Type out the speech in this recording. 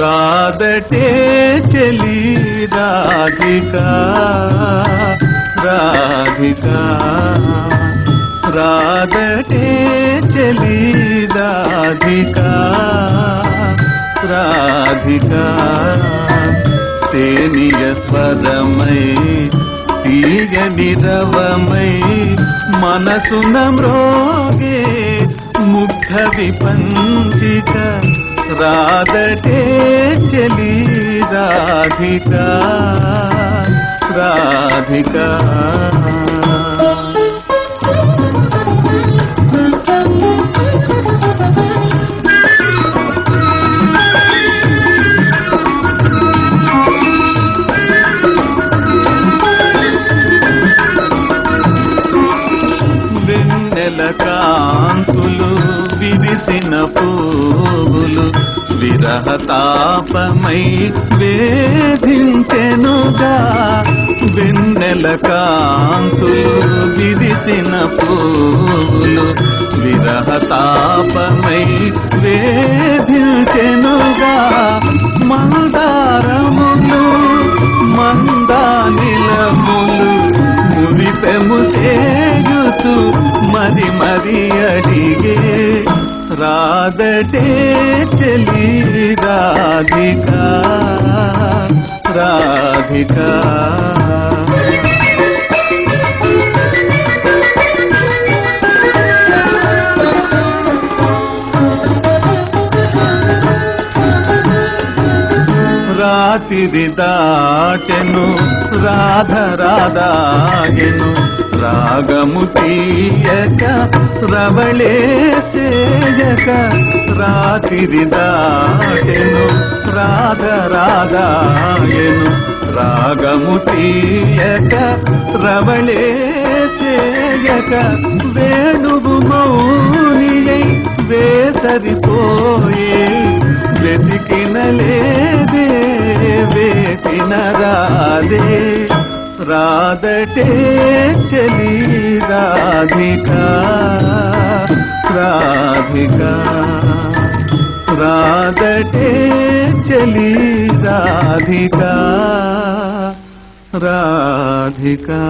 రాదటే చెలి రాధికా రాధికా. రాదటే చెలి రాధికా రాధికా. తేనియ స్వరమై తీయని నిరవమై మనసున మ్రోగే ముగ్ధ విపంచిక రాదటే చెలి రాధికా రాధికా. వెన్నెల విరిసిన పూలు విరహతాపమై వేధించెనుగా వెన్నెల కాంతులు విరిసిన పూలు విరహతాపమై వేధించెనుగా మందారములు మందానిలములు మురిపెము సేయుచు మరి మరి అడిగే రాదటే చెలి రాధికా రాధికా. రాతిరి దాటెను రాధ రాధాగెను రాగము తీయక రవళేసేయక రాతిరి దాటెను రాధ రాధాగెను రాగము తీయక రవళే సేయక వేణువు మౌనియై వేసరిపోయే వెతికినలేదే లేదే వేటిన రాధటే చలి రాధికా రాధికా. రాధటే చలి రాధికా రాధికా.